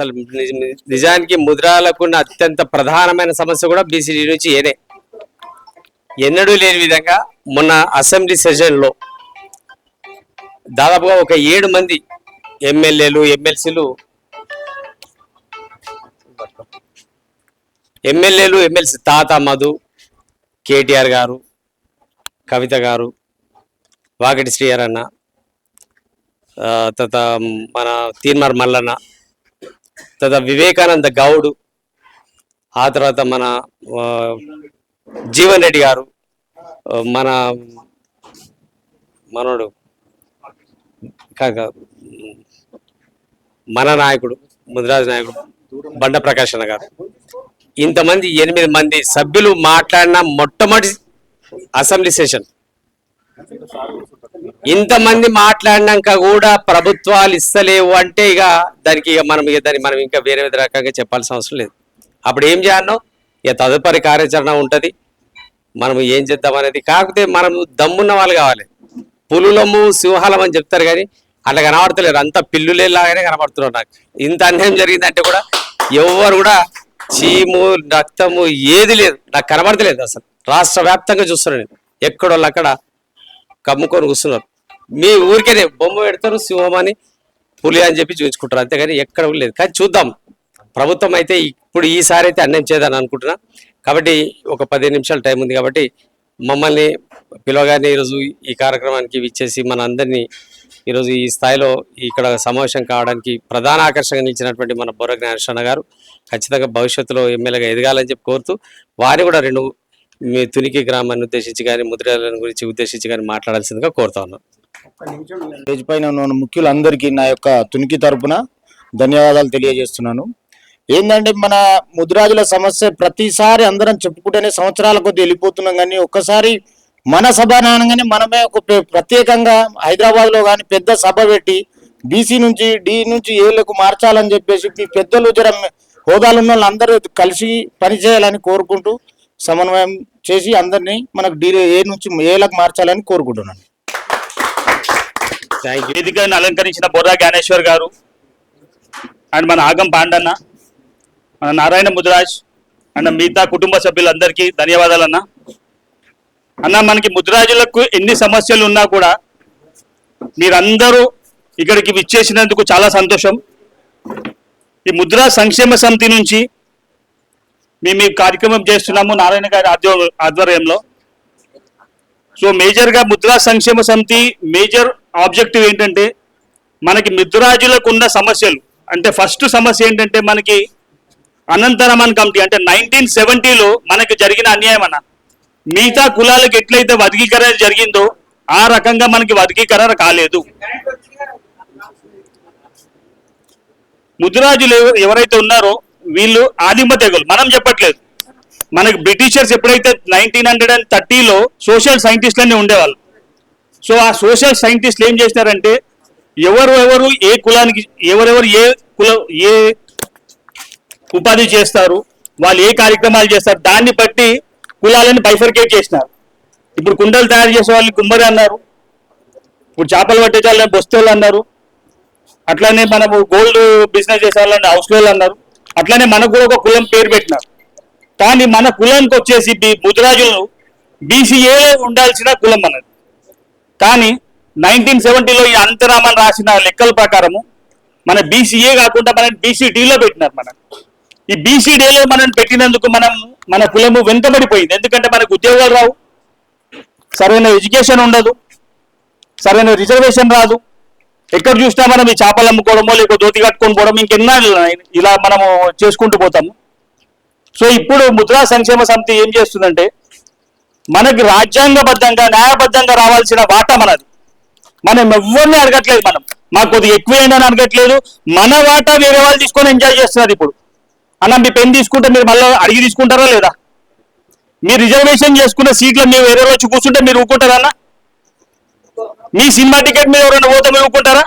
అసలు నిజానికి ముద్రాలకు అత్యంత ప్రధానమైన సమస్య కూడా బీసీడీ నుంచి ఏదే ఎన్నడూ లేని విధంగా మొన్న అసెంబ్లీ సెషన్లో దాదాపుగా ఒక ఏడు మంది ఎమ్మెల్యేలు ఎమ్మెల్సీలు ఎమ్మెల్యేలు ఎమ్మెల్సీ తాత మధు కేటీఆర్ గారు కవిత గారు వాకటి శ్రీహర్ అన్న తర్వాత మన తీన్మార్ మల్లన్న తర్వాత వివేకానంద గౌడ్ ఆ తర్వాత మన జీవన్ రెడ్డి గారు మన మనోడు కాక మన నాయకుడు ముదిరాజ్ నాయకుడు బండ ప్రకాశన గారు. ఇంతమంది ఎనిమిది మంది సభ్యులు మాట్లాడిన మొట్టమొదటి అసెంబ్లీ సెషన్. ఇంతమంది మాట్లాడినాక కూడా ప్రభుత్వాలు ఇస్తలేవు అంటే ఇక దానికి ఇక మనం ఇక దాన్ని మనం ఇంకా వేరే వేరే రకంగా చెప్పాల్సిన అవసరం లేదు. అప్పుడు ఏం చేయాలో ఇక తదుపరి కార్యాచరణ ఉంటుంది. మనం ఏం చేద్దాం అనేది కాకపోతే మనం దమ్మున్న వాళ్ళు కావాలి. పులులము సింహాలం అని చెప్తారు కానీ అట్లా కనబడతలేరు. అంత పిల్లులేలాగానే కనబడుతున్నారు నాకు. ఇంత అన్యాయం జరిగిందంటే కూడా ఎవరు కూడా చీము రక్తము ఏది లేదు. నాకు కనబడతలేదు అసలు. రాష్ట్ర వ్యాప్తంగా చూస్తున్నాను నేను. ఎక్కడోళ్ళు అక్కడ కమ్ముకొని కూర్చున్నారు. మీ ఊరికే బొమ్మ పెడతారు సింహం అని పులి అని చెప్పి చూపించుకుంటారు. అంతేగాని ఎక్కడ లేదు. కానీ చూద్దాం. ప్రభుత్వం అయితే ఇప్పుడు ఈసారి అయితే అన్నం చేయదని అనుకుంటున్నా. కాబట్టి ఒక పదిహేను నిమిషాలు టైం ఉంది కాబట్టి మమ్మల్ని పిలవగానే ఈరోజు ఈ కార్యక్రమానికి విచ్చేసి మన అందరినీ ఈరోజు ఈ స్థాయిలో ఇక్కడ సమావేశం కావడానికి ప్రధాన ఆకర్షణగా నిలిచినటువంటి మన బొర్ర జ్ఞానేశ్వర గారు ఖచ్చితంగా భవిష్యత్తులో ఎమ్మెల్యేగా ఎదగాలని చెప్పి కోరుతూ వారిని కూడా రెండు మీ తునికి గ్రామాన్ని ఉద్దేశించి కానీ ముద్రాలను గురించి ఉద్దేశించి కానీ మాట్లాడాల్సిందిగా కోరుతా ఉన్నాను స్టేజ్ పైన ఉన్న ముఖ్యులందరికీ నా యొక్క తునికి తరపున ధన్యవాదాలు తెలియజేస్తున్నాను. ఏంటంటే మన ముద్రాజుల సమస్య ప్రతిసారి అందరం చెప్పుకుంటేనే సంవత్సరాల కొద్ది వెళ్ళిపోతున్నాం కానీ ఒక్కసారి మన సభ నానగానే మనమే ఒక ప్రత్యేకంగా హైదరాబాద్లో కానీ పెద్ద సభ పెట్టి బీసీ నుంచి డి నుంచి ఏలకు మార్చాలని చెప్పేసి మీ పెద్దలు జర హోదాలు ఉన్న వాళ్ళందరూ కలిసి పనిచేయాలని కోరుకుంటూ సమన్వయం చేసి అందరినీ మనకు డి ఏ నుంచి ఏలకు మార్చాలని కోరుకుంటున్నాను. వేదికను అలంకరించిన బొర్రా జ్ఞానేశ్వర్ గారు అండ్ మన ఆగం పాండన్న మన నారాయణ ముద్రాజ్ అండ్ మిగతా కుటుంబ సభ్యులందరికీ ధన్యవాదాలు అన్న అన్న మనకి ముద్రాజులకు ఎన్ని సమస్యలు ఉన్నా కూడా మీరందరూ ఇక్కడికి విచ్చేసినందుకు చాలా సంతోషం. ఈ ముద్రా సంక్షేమ సమితి నుంచి మేము ఈ కార్యక్రమం చేస్తున్నాము నారాయణ గారి ఆధ్వర్యంలో. సో మేజర్గా ముద్రా సంక్షేమ సమితి మేజర్ ఆబ్జెక్టివ్ ఏంటంటే మనకి ముద్రాజులకు ఉన్న సమస్యలు. అంటే ఫస్ట్ సమస్య ఏంటంటే మనకి అనంతరమన్ కమిటీ అంటే నైన్టీన్ సెవెంటీలో మనకి జరిగిన అన్యాయం అన్న. మిగతా కులాలకు ఎట్లయితే వర్గీకరణ జరిగిందో ఆ రకంగా మనకి వర్గీకరణ కాలేదు. ముద్రాజులు ఎవరైతే ఉన్నారో వీళ్ళు ఆదిమ తెగులు. మనం చెప్పట్లేదు. మనకి బ్రిటిషర్స్ ఎప్పుడైతే నైన్టీన్ హండ్రెడ్ అండ్ థర్టీలో సోషల్ సైంటిస్ట్లనే ఉండేవాళ్ళు. సో ఆ సోషల్ సైంటిస్టులు ఏం చేస్తారంటే ఎవరు ఎవరు ఏ కులానికి ఎవరెవరు ఏ కుల ఏ ఉపాధి చేస్తారు వాళ్ళు ఏ కార్యక్రమాలు చేస్తారు దాన్ని బట్టి కులాలను బైఫర్కేట్ చేసినారు. ఇప్పుడు కుండలు తయారు చేసే వాళ్ళు కుమ్మరి అన్నారు. ఇప్పుడు చేపలు పట్టే వాళ్ళని బొస్తోళ్ళు అన్నారు. అట్లానే మనము గోల్డ్ బిజినెస్ చేసే వాళ్ళని హౌస్ అన్నారు. అట్లానే మనకు కూడా ఒక కులం పేరు పెట్టినారు. కానీ మన కులానికి వచ్చేసి బి- ముదిరాజులు బీసీఏలో ఉండాల్సిన కులం అన్నది కానీ నైన్టీన్ సెవెంటీలో ఈ అంతరామన్ రాసిన లెక్కల ప్రకారము మన బీసీఏ కాకుండా మనం బీసీడీలో పెట్టినారు మనం. ఈ బీసీడీలో మనం పెట్టినందుకు మనం మన కులము వెనుకబడిపోయింది ఎందుకంటే మనకు ఉద్యోగాలు రావు. సరైన ఎడ్యుకేషన్ ఉండదు. సరైన రిజర్వేషన్ రాదు. ఎక్కడ చూసినా మనం ఈ చేపలు అమ్ముకోవడమో లేకపోతే దోతి కట్టుకొని పోవడం ఇంకెన్నాళ్ళు ఇలా మనము చేసుకుంటూ పోతాము. సో ఇప్పుడు ముద్రా సంక్షేమ సమితి ఏం చేస్తుందంటే మనకి రాజ్యాంగబద్ధంగా న్యాయబద్ధంగా రావాల్సిన వాటా మనది. మనం ఎవరిని అడగట్లేదు మనం. మాకు కొద్దిగా ఎక్కువ అని అడగట్లేదు. మన వాటా వేరే వాళ్ళు తీసుకొని ఎంజాయ్ చేస్తున్నారు ఇప్పుడు. అన్న మీ పెన్ తీసుకుంటే మీరు మళ్ళీ అడిగి తీసుకుంటారా లేదా? మీరు రిజర్వేషన్ చేసుకున్న సీట్లు మీరు వేరే వచ్చి కూర్చుంటే మీరు ఊరుకుంటారా అన్న? మీ సినిమా టికెట్ మీద ఎవరైనా పోతే మీరు ఊరుకుంటారా?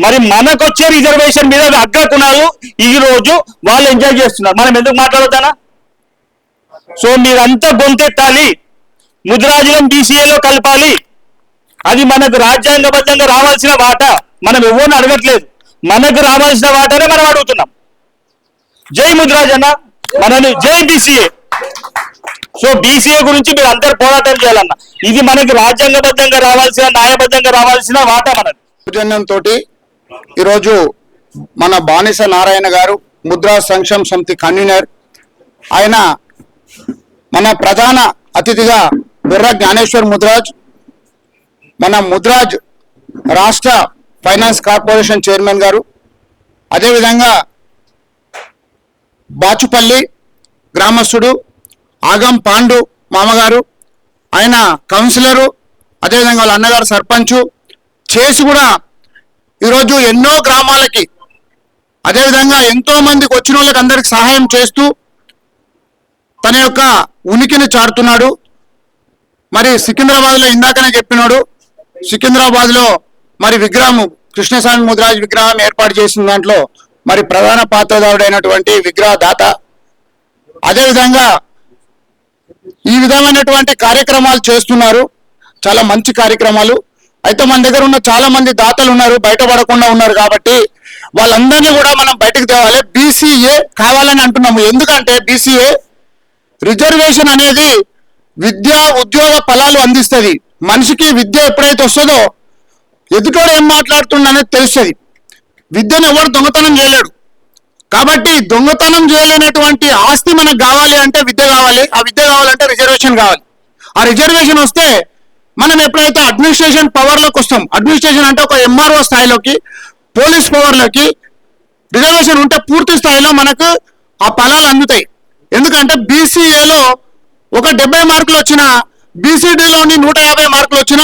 మరి మనకొచ్చే రిజర్వేషన్ మీద అగ్ర ఈ రోజు వాళ్ళు ఎంజాయ్ చేస్తున్నారు. మనం ఎందుకు మాట్లాడతానా సో మీరంతా గొంతెత్తాలి. ముద్రాజులం బీసీఏలో కలపాలి. అది మనకు రాజ్యాంగబద్ధంగా రావాల్సిన వాట మనం ఎవరిని అడగట్లేదు. మనకు రావాల్సిన వాటనే మనం అడుగుతున్నాం. జై ముద్రాజ్ మనని జై బీసీఏ. సో బీసీఏ గురించి మీరు అందరు పోరాటం చేయాలన్న. ఇది మనకి రాజ్యాంగబద్ధంగా రావాల్సిన న్యాయబద్ధంగా రావాల్సిన వాటా మనకి సౌజన్యంతో ఈరోజు మన బానిస నారాయణ గారు ముద్రా సంక్షేమ సమితి కన్వీనర్. ఆయన మన ప్రధాన అతిథిగా బుర్ర జ్ఞానేశ్వర్ ముద్రాజ్ మన ముద్రాజ్ రాష్ట్ర ఫైనాన్స్ కార్పొరేషన్ చైర్మన్ గారు అదేవిధంగా బాచుపల్లి గ్రామస్తుడు ఆగం పాండు మామగారు ఆయన కౌన్సిలరు అదేవిధంగా వాళ్ళ అన్నగారు సర్పంచు చేసి కూడా ఈరోజు ఎన్నో గ్రామాలకి అదేవిధంగా ఎంతో మందికి వచ్చిన వాళ్ళకి అందరికి సహాయం చేస్తూ తన యొక్క ఉనికిని చాటుతున్నాడు. మరి సికింద్రాబాద్లో ఇందాకనే చెప్పినాడు. సికింద్రాబాద్లో మరి విగ్రహం కృష్ణస్వామి ముద్రాజ్ విగ్రహం ఏర్పాటు చేసిన దాంట్లో మరి ప్రధాన పాత్రధారుడైనటువంటి విగ్రహ దాత అదేవిధంగా ఈ విధమైనటువంటి కార్యక్రమాలు చేస్తున్నారు. చాలా మంచి కార్యక్రమాలు. అయితే మన దగ్గర ఉన్న చాలా మంది దాతలు ఉన్నారు బయటపడకుండా ఉన్నారు కాబట్టి వాళ్ళందరినీ కూడా మనం బయటకు తేవాలి. బీసీఏ కావాలని అంటున్నాము. ఎందుకంటే బీసీఏ రిజర్వేషన్ అనేది విద్య ఉద్యోగ ఫలాలు అందిస్తుంది. మనిషికి విద్య ఎప్పుడైతే వస్తుందో ఎదుటోడు ఏం మాట్లాడుతుండనేది తెలుస్తుంది. విద్యను ఎవరు దొంగతనం చేయలేడు. కాబట్టి దొంగతనం చేయలేనటువంటి ఆస్తి మనకు కావాలి అంటే విద్య కావాలి ఆ విద్య కావాలంటే రిజర్వేషన్ కావాలి. ఆ రిజర్వేషన్ వస్తే మనం ఎప్పుడైతే అడ్మినిస్ట్రేషన్ పవర్లోకి వస్తాం అడ్మినిస్ట్రేషన్ అంటే ఒక ఎంఆర్ఓ స్థాయిలోకి పోలీస్ పవర్లోకి రిజర్వేషన్ ఉంటే పూర్తి స్థాయిలో మనకు ఆ ఫలాలు అందుతాయి. ఎందుకంటే బీసీఏలో ఒక డెబ్బై మార్కులు వచ్చిన బీసీడీలోని నూట యాభై మార్కులు వచ్చిన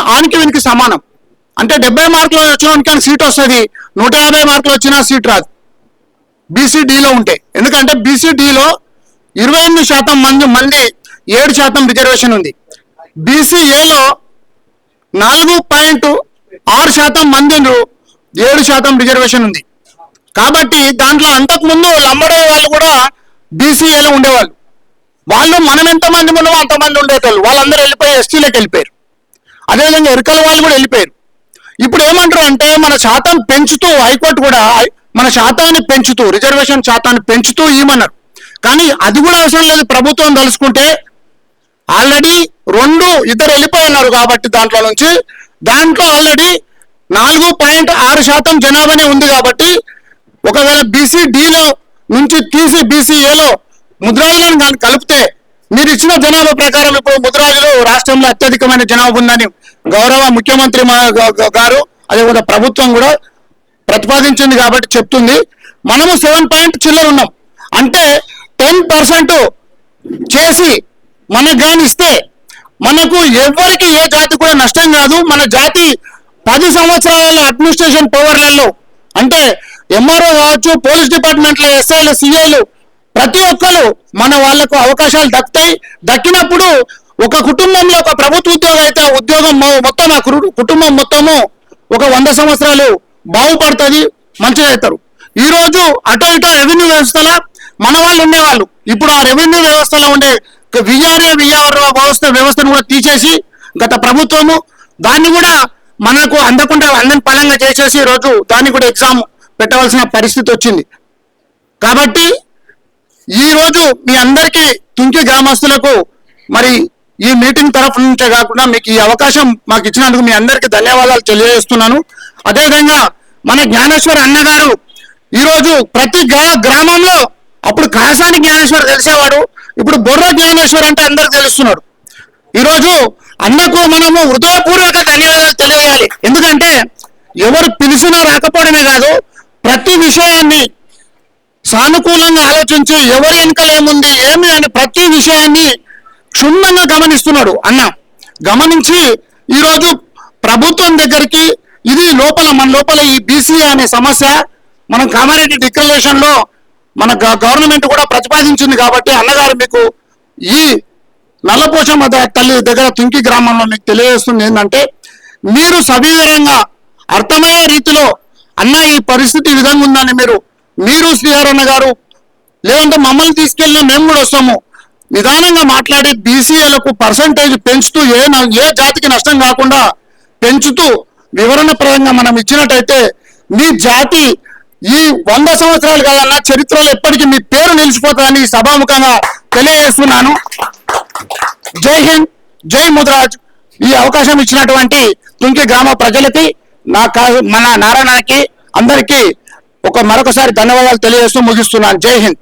ఆనికి వీనికి సమానం. అంటే డెబ్బై మార్కులు వచ్చిన సీట్ వస్తుంది నూట యాభై మార్కులు వచ్చినా సీట్ రాదు. బీసీడీలో ఉంటే. ఎందుకంటే బీసీడీలో ఇరవై ఎనిమిది శాతం మంది మంది ఏడు శాతం రిజర్వేషన్ ఉంది. బీసీఏలో నాలుగు పాయింట్ ఆరు శాతం మంది ఏడు శాతం రిజర్వేషన్ ఉంది. కాబట్టి దాంట్లో అంతకుముందు లంబడే వాళ్ళు కూడా బీసీఏలో ఉండేవాళ్ళు. వాళ్ళు మనం ఎంతమంది ఉన్నామో అంతమంది ఉండేటోళ్ళు. వాళ్ళందరూ వెళ్ళిపోయి ఎస్టీలోకి వెళ్ళిపోయారు. అదేవిధంగా ఎరుకల వాళ్ళు కూడా వెళ్ళిపోయారు. ఇప్పుడు ఏమంటారు అంటే మన శాతం పెంచుతూ హైకోర్టు కూడా మన శాతాన్ని పెంచుతూ రిజర్వేషన్ శాతాన్ని పెంచుతూ ఇవ్వమన్నారు కానీ అది కూడా అవసరం లేదు. ప్రభుత్వం తలుసుకుంటే ఆల్రెడీ రెండు ఇద్దరు వెళ్ళిపోయి ఉన్నారు కాబట్టి దాంట్లో నుంచి. దాంట్లో ఆల్రెడీ నాలుగు పాయింట్ ఆరు శాతం జనాభానే ఉంది కాబట్టి ఒకవేళ బీసీ డిలో నుంచి తీసి బీసీఏలో ముద్రాజులను కానీ కలిపితే మీరు ఇచ్చిన జనాభా ప్రకారం ఇప్పుడు ముద్రాజులు రాష్ట్రంలో అత్యధికమైన జనాభా ఉందని గౌరవ ముఖ్యమంత్రి మా గారు అదేవిధంగా ప్రభుత్వం కూడా ప్రతిపాదించింది కాబట్టి చెప్తుంది. మనము సెవెన్ పాయింట్ చిల్లర ఉన్నాం. అంటే టెన్ పర్సెంట్ చేసి మనకు కానీ ఇస్తే మనకు ఎవరికి ఏ జాతి కూడా నష్టం కాదు. మన జాతి పది సంవత్సరాల అడ్మినిస్ట్రేషన్ పవర్లలో అంటే ఎంఆర్ఓ కావచ్చు పోలీస్ డిపార్ట్మెంట్లో ఎస్ఐలు సిఐలు ప్రతి ఒక్కరు మన వాళ్ళకు అవకాశాలు దక్కుతాయి. దక్కినప్పుడు ఒక కుటుంబంలో ఒక ప్రభుత్వ ఉద్యోగం అయితే ఉద్యోగం మొత్తం ఆ కుటుంబం మొత్తము ఒక వంద సంవత్సరాలు బాగుపడుతుంది మంచిగా అవుతారు ఈరోజు అటో ఇటో రెవెన్యూ వ్యవస్థలో మన వాళ్ళు ఉండేవాళ్ళు. ఇప్పుడు ఆ రెవెన్యూ వ్యవస్థలో ఉండే విఆర్ఏ విఆర్ వ్యవస్థ వ్యవస్థను కూడా తీసేసి గత ప్రభుత్వము దాన్ని కూడా మనకు అందకుండా అందని పలంగా చేసేసి ఈరోజు రోజు దాన్ని కూడా ఎగ్జామ్ పెట్టవలసిన పరిస్థితి వచ్చింది. కాబట్టి ఈ రోజు మీ అందరికీ తుంకి గ్రామస్తులకు మరి ఈ మీటింగ్ తరఫు నుంచే కాకుండా మీకు ఈ అవకాశం మాకు ఇచ్చినందుకు మీ అందరికీ ధన్యవాదాలు తెలియజేస్తున్నాను. అదేవిధంగా మన జ్ఞానేశ్వర్ అన్నగారు ఈరోజు ప్రతి గ్రామంలో అప్పుడు కాసాని జ్ఞానేశ్వర్ తెలిసేవాడు ఇప్పుడు బొర్ర జ్ఞానేశ్వర్ అంటే అందరు తెలుస్తున్నాడు. ఈరోజు అన్నకు మనము హృదయపూర్వక ధన్యవాదాలు తెలియజేయాలి. ఎందుకంటే ఎవరు పిలిచినా రాకపోవడమే కాదు ప్రతి విషయాన్ని సానుకూలంగా ఆలోచించి. ఎవరి వెనుకలు ఏముంది ఏమి అని ప్రతి విషయాన్ని క్షుణ్ణంగా గమనిస్తున్నాడు అన్న. గమనించి ఈరోజు ప్రభుత్వం దగ్గరికి ఇది లోపల మన లోపల ఈ బీసీ అనే సమస్య. మనం కామారెడ్డి డిక్లరేషన్లో మన గ- గవర్నమెంట్ కూడా ప్రతిపాదించింది కాబట్టి అన్నగారు మీకు ఈ నల్లపోషమ్మ తల్లి దగ్గర తుంకి గ్రామంలో మీకు తెలియజేస్తుంది ఏంటంటే మీరు సవివరంగా అర్థమయ్యే రీతిలో అన్న ఈ పరిస్థితి ఈ విధంగా ఉందని మీరు మీరు శ్రీహరణ గారు లేదంటే మమ్మల్ని తీసుకెళ్ళినా మేము కూడా వస్తాము. నిదానంగా మాట్లాడి బీసీఏలకు పర్సంటేజ్ పెంచుతూ ఏ ఏ జాతికి నష్టం కాకుండా పెంచుతూ వివరణ పరంగా మనం ఇచ్చినట్టయితే మీ జాతి ఈ వంద సంవత్సరాలు కాదన్న చరిత్రలో ఎప్పటికీ మీ పేరు నిలిచిపోతుందని సభాముఖంగా తెలియజేస్తున్నాను. జై హింద్ జై ముద్రాజ్ ఈ అవకాశం ఇచ్చినటువంటి తుంకి గ్రామ ప్రజలకి నా మన నారాయణకి అందరికీ ఒక మరొకసారి ధన్యవాదాలు తెలియజేస్తూ ముగిస్తున్నాను. జై హింద్.